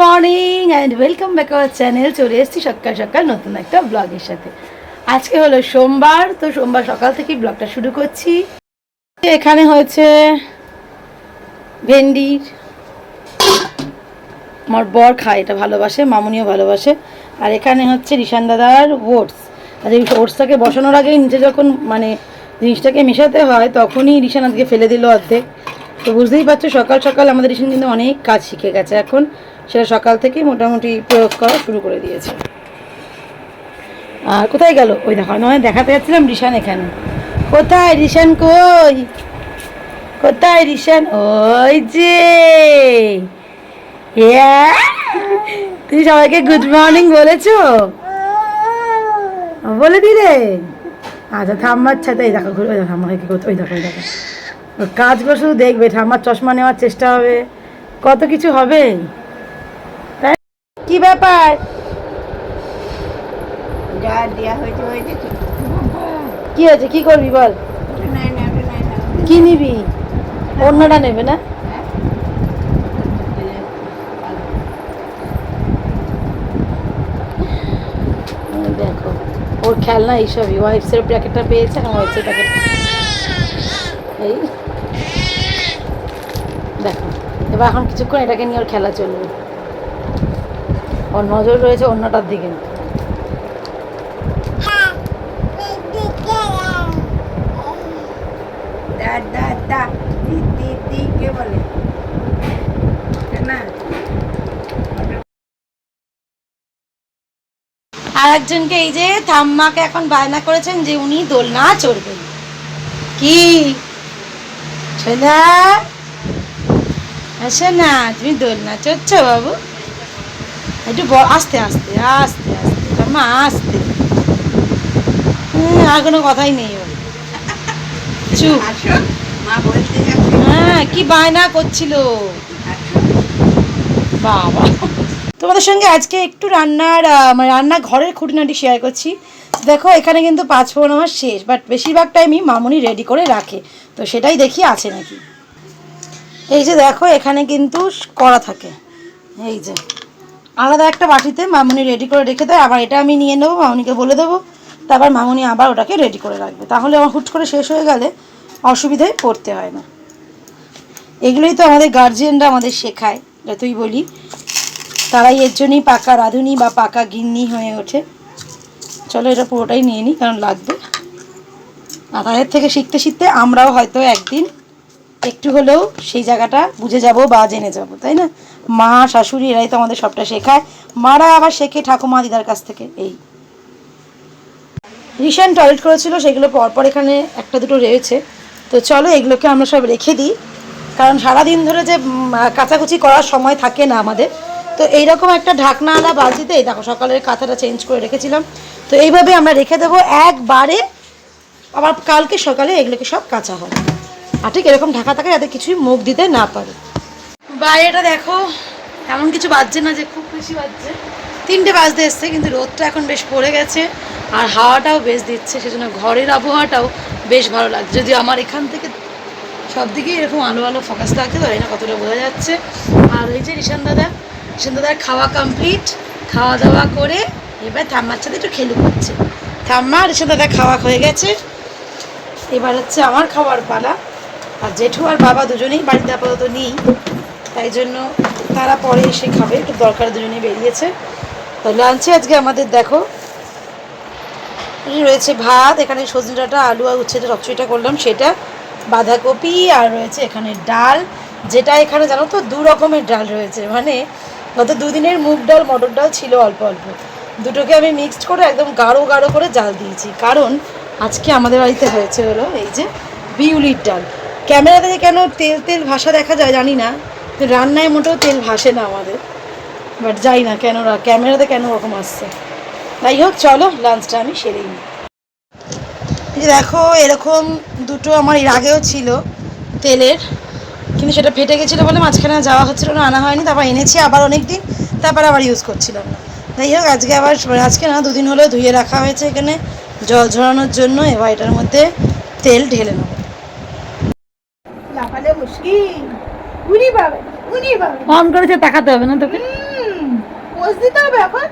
Morning and welcome back our channel চলে এসেছি সকাল সকাল নতুন একটা ব্লগের সাথে। আজকে হলো সোমবার, তো সোমবার সকাল থেকেই ব্লগটা শুরু করছি। এখানে হয়েছে ভেন্ডির, আমার বর খায়, এটা ভালোবাসে, মামুনিও ভালোবাসে। আর এখানে হচ্ছে রিশান দাদার ওটস আর এই ওটসটাকে বসানোর আগেই নিচে যখন মানে জিনিসটাকে মেশাতে হয়, তখনই রিশান আজকে ফেলে দিল অর্ধেক। তো বুঝতেই পারছ, সকাল সকাল আমাদের রিশান কিন্তু অনেক কাজ শিখে গেছে এখন। সেটা সকাল থেকেই মোটামুটি প্রয়োগ করা শুরু করে দিয়েছে। আর কোথায় গেল? ওই দেখো নয় দেখাতে যাচ্ছিলাম রিশান এখানে। কোথায় রিশান কই? কোথায় রিশান? ওই যে. তুমি সবাইকে গুড মর্নিং বলেছ? বলে দিলে আচ্ছা ঠাম্মার ছাতে এই দেখো, ঘুরে ঠাম্মাকে করতে ওই দেখো ওই দেখো। শুধু দেখবে, ঠাম্মার চশমা নেওয়ার চেষ্টা হবে। কত কিছু হবে? ব্যাপার? যা দেওয়া হয়েছে হয়েছে কি হয়েছে? কি করবি বল? না না কি নিবি? অন্যটা নেবে না? দেখো ওর খেলনা এইসবই। ওয়াইফসের প্যাকেটটা পেয়েছে আর ওয়াইফসের প্যাকেট। এই। দেখো এবার এখন কিছুক্ষণ এটাকে নিয়ে ওর খেলা চলবে। ওর নজর রয়েছে অন্যটার দিকে। আর একজনকে এই যে ঠাম্মাকে এখন বায়না করেছেন যে উনি দোলনা চড়বেন কি? সোনা আসে না তুমি দোলনা চড়ছো বাবু। একটু ব- আস্তে আস্তে আস্তে আস্তে মা আস্তে। হুম, আর কোনো কথাই নেই ওর। চুপ। হ্যাঁ কি বায়না করছিল? বাবা। তোমাদের সঙ্গে আজকে একটু রান্নার মানে রান্না ঘরের খুঁটিনাটি শেয়ার করছি। দেখো এখানে কিন্তু পাঁচ ফোড়ন আমার শেষ বাট বেশিরভাগ টাইমই মামুনি রেডি করে রাখে। তো সেটাই দেখি আছে নাকি? এই যে দেখো এখানে কিন্তু করা থাকে। এই যে। আলাদা একটা বাটিতে মামুনি রেডি করে রেখে দেয়, আবার এটা আমি নিয়ে নেব, মামুনিকে বলে দেবো। তারপর মামুনি আবার ওটাকে রেডি করে রাখবে। তাহলে আমার হুট করে শেষ হয়ে গেলে অসুবিধায় পড়তে হয় না। এগুলোই তো আমাদের গার্জিয়ানরা আমাদের শেখায়, যতই বলি। তারাই এর জন্যই পাকা রাঁধুনি বা পাকা গিন্নি হয়ে ওঠে। চলো এটা পুরোটাই নিয়ে নিই, কারণ লাগবে। আর তাদের থেকে শিখতে শিখতে আমরাও হয়তো একদিন একটু হলেও সেই জায়গাটা বুঝে যাব বা জেনে যাব, তাই না? মা, শাশুড়ি এরাই তো আমাদের সবটা শেখায়। মারা আবার শেখে ঠাকুমা দিদার কাছ থেকে, এই। রিসেন্ট টয়লেট করেছিল, সেগুলো পরপর এখানে একটা দুটো রয়েছে। তো চলো এগুলোকে আমরা সব রেখে দিই। কারণ সারাদিন ধরে যে কাচাকুচি করার সময় থাকে না আমাদের। তো এইরকম একটা ঢাকনাওয়ালা বালতিতে, এই দেখো সকালের কাঁথাটা চেঞ্জ করে রেখেছিলাম। তো এইভাবে আমরা রেখে দেবো। একবারে আবার কালকে সকালে এগুলোকে সব কাঁচা হবে। আর ঠিক এরকম ঢাকা থাকে যাতে কিছুই মুখ দিতে না পারে। বাইরেটা দেখো, এমন কিছু বাজছে না যে খুব বেশি বাজছে। তিনটে বাজতে এসছে, কিন্তু রোদটা এখন বেশ পড়ে গেছে আর হাওয়াটাও বেশ দিচ্ছে, সেজন্য ঘরের আবহাওয়াটাও বেশ ভালো লাগছে। যদি আমার এখান থেকে সব দিকেই এরকম আলো আলো ফোকাস থাকে তো না, কতটা বোঝা যাচ্ছে। আর ওই যে রিশান দাদা রিশান দাদার খাওয়া কমপ্লিট খাওয়া দাওয়া করে এবার থাম্মার সাথে একটু খেলু করছে থাম্মা রিশান দাদা খাওয়া হয়ে গেছে। এবার হচ্ছে আমার খাওয়ার পালা। আর জেঠু আর বাবা দুজনেই বাড়িতে আপাতত নেই, তাই জন্য তারা পরে এসে খাবে, একটু দরকার দুজনেই বেরিয়েছে। তো লাঞ্চে আজকে আমাদের দেখো, রয়েছে ভাত, এখানে সজনে ডাঁটা, আলু আর উচ্ছেটা চচ্চড়িটা করলাম, সেটা বাঁধাকপি, আর রয়েছে এখানে ডাল, যেটা এখানে জানো তো, দু রকমের ডাল রয়েছে। মানে গত দুদিনের মুগ ডাল, মটর ডাল ছিল অল্প অল্প। দুটোকে আমি মিক্সড করে একদম গাঢ় গাঢ় করে জাল দিয়েছি। কারণ আজকে আমাদের বাড়িতে হয়েছে হলো এই যে বিউলির ডাল। ক্যামেরা থেকে কেন তেল তেল ভাষা দেখা যায় জানি না রান্নায় মোটেও তেল ভাসে না আমাদের। বাট যাই না কেন ক্যামেরাতে কেন ওরকম আসছে? যাই হোক, চলো লাঞ্চটা আমি সেরেই নিই। দেখো, এরকম দুটো আমার এর আগেও ছিল তেলের, কিন্তু সেটা ফেটে গেছিল বলে মাঝখানে যাওয়া হচ্ছিল না, আনা হয়নি, তারপর এনেছি আবার অনেক দিন তারপর আবার ইউজ করছিলাম না। যাই হোক, আজকে আবার আজকে না, দুদিন হলো ধুয়ে রাখা হয়েছে এখানে, জল ঝরানোর জন্য, এবার এটার মধ্যে তেল ঢেলে নেব। অন করেছে তাকাতে হবে না তোকে পোজ দিতে হবে এখন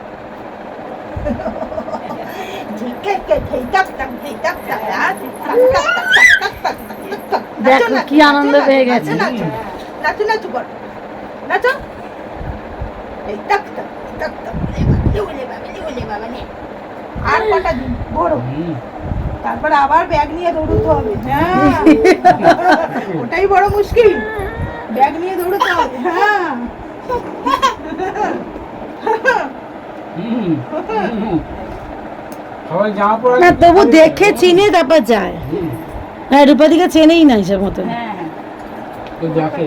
দেখো কি আনন্দ পেয়ে গেছে আর দিন বড় তারপর আবার ব্যাগ নিয়ে দৌড়তে হবে হ্যাঁ ওটাই বড় মুশকিল ব্যাগ নিয়ে দৌড়তে হবে। হ্যাঁ। না তবু দেখে চিনে তারপর যায়। হ্যাঁ রূপাদিকে চেনেই না হিসেব মতন হ্যাঁ দেখে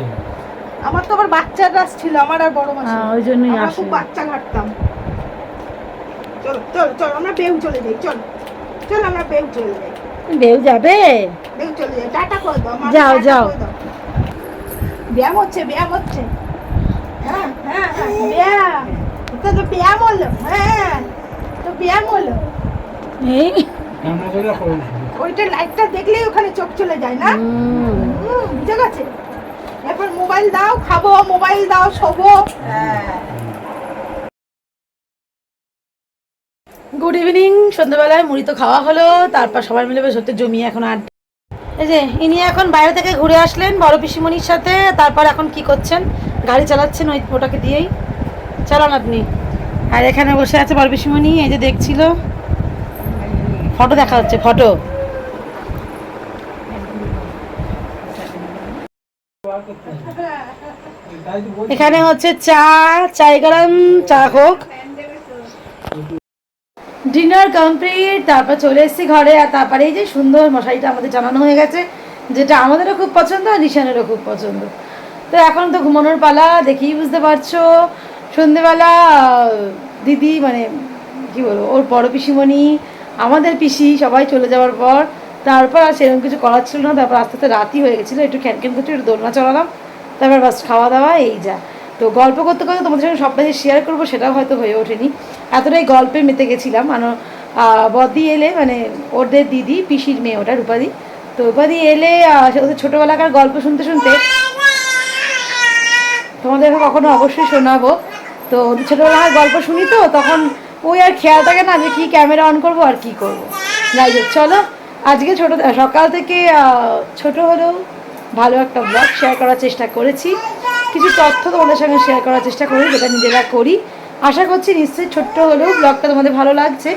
আমার তো আবার বাচ্চার রাস ছিল আমার আর বড় মাসি। হ্যাঁ, ওই জন্যই আমরা খুব বাচ্চা ঘাটতাম। চলো চল চল আমরা বেউ চলে যাই চল। চল আমরা বেউ চলে যাই। বেউ যাবে? বেউ চলে যাই। টাটা করে দাও যাও, যাও। ব্যায়াম হচ্ছে ব্যায়াম হচ্ছে। হ্যাঁ হ্যাঁ হ্যাঁ ব্যায়াম। এটা তো ব্যায়াম হলো হ্যাঁ। তো ব্যায়াম হলো। ওইটা লাইটটা দেখলেই ওখানে চোখ চলে যায় না? হুম। হুম, বুঝে গেছে? এরপর মোবাইল দাও খাব মোবাইল দাও শোবো। গুড ইভিনিং সন্ধ্যাবেলায় মুড়ি তো খাওয়া হলো তারপর সবাই মিলে বেশ হতে জমিয়ে এখন আড্ডা এই যে, ইনি এখন বাইরে থেকে ঘুরে আসলেন বড় পিসিমণির সাথে, তারপর এখন কি করছেন? গাড়ি চালাচ্ছেন ওই ওটাকে দিয়েই। চালান আপনি। আর এখানে বসে আছে বড় পিসিমণি, এই যে দেখছিল। ফটো দেখা হচ্ছে, ফটো। এখানে হচ্ছে চা, চাই গরম, চা হোক। ডিনার কমপ্লিট তারপর চলে এসেছি ঘরে, আর তারপরে এই যে সুন্দর মশারিটা আমাদের জানানো হয়ে গেছে, যেটা আমাদেরও খুব পছন্দ আর নিশানেরও খুব পছন্দ। তো এখন তো ঘুমানোর পালা, দেখেই বুঝতে পারছ। সন্ধেবেলা, দিদি মানে কি বলব, ওর বড় পিসিমণি, আমাদের পিসি, সবাই চলে যাওয়ার পর, তারপর আর সেরকম কিছু করার ছিল না, তারপর আস্তে আস্তে রাতই হয়ে গেছিল, একটু খ্যান খ্যান করতে একটু দোলনা চড়ালাম, তারপর বাস খাওয়া দাওয়া, এই যা। তো গল্প করতে করতে তোমাদের সঙ্গে সবটা যে শেয়ার করব সেটাও হয়তো হয়ে ওঠেনি। এতটাই গল্পে মেতে গেছিলাম। মানে বদি এলে মানে ওদের দিদি, পিসির মেয়ে ওটা রূপাদি তো রূপাদি এলে ওদের ছোটোবেলাকার গল্প শুনতে শুনতে তোমাদেরকে কখনো অবশ্যই শোনাবো। তো ওদের ছোটোবেলার গল্প শুনি তো, তখন ওই আর খেয়াল থাকে না যে কি ক্যামেরা অন করব আর কি করব। যাই হোক, চলো, আজকে ছোট, সকাল থেকে ছোট হলেও ভালো একটা ব্লগ শেয়ার করার চেষ্টা করেছি। কিছু তথ্য তোমাদের সঙ্গে শেয়ার করার চেষ্টা করি, যেটা নিজেরা করি। আশা করছি নিশ্চয়ই ছোট্ট হলেও ব্লগটা তোমাদের ভালো লাগছে।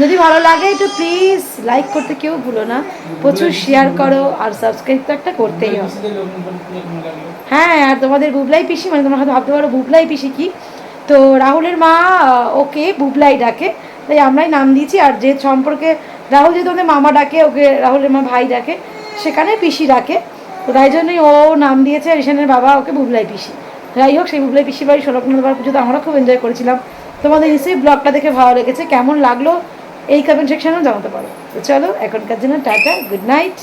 যদি ভালো লাগে একটু প্লিজ লাইক করতে কেউ ভুলো না। প্রচুর শেয়ার করো আর সাবস্ক্রাইব তো একটা করতেই হবে? হ্যাঁ আর তোমাদের বুবলাই পিসি মানে তোমরা হয়তো ভাবতে পারো বুবলাই পিসি কি? তো রাহুলের মা ওকে বুবলাই ডাকে। তাই আমরাই নাম দিয়েছি, আর যে সম্পর্কে রাহুল যেহেতু আমাদের মামা ডাকে, ওকে রাহুলের মা ভাই ডাকে, সেখানে পিসি ডাকে। তো তাই জন্যই ও নাম দিয়েছে ঈশানের বাবা ওকে বুবলাই পিসি। যাই হোক, সেই বুবলাই পিসি বাড়ি ষোলকনাথ পুজোতে আমরা খুব এনজয় করেছিলাম। তোমাদের নিশ্চয়ই ব্লগটা দেখে ভালো লেগেছে। কেমন লাগল এই কমেন্ট সেকশনেও জানাতে পারো। তো চলো, এখনকার জন্য টাটা গুড নাইট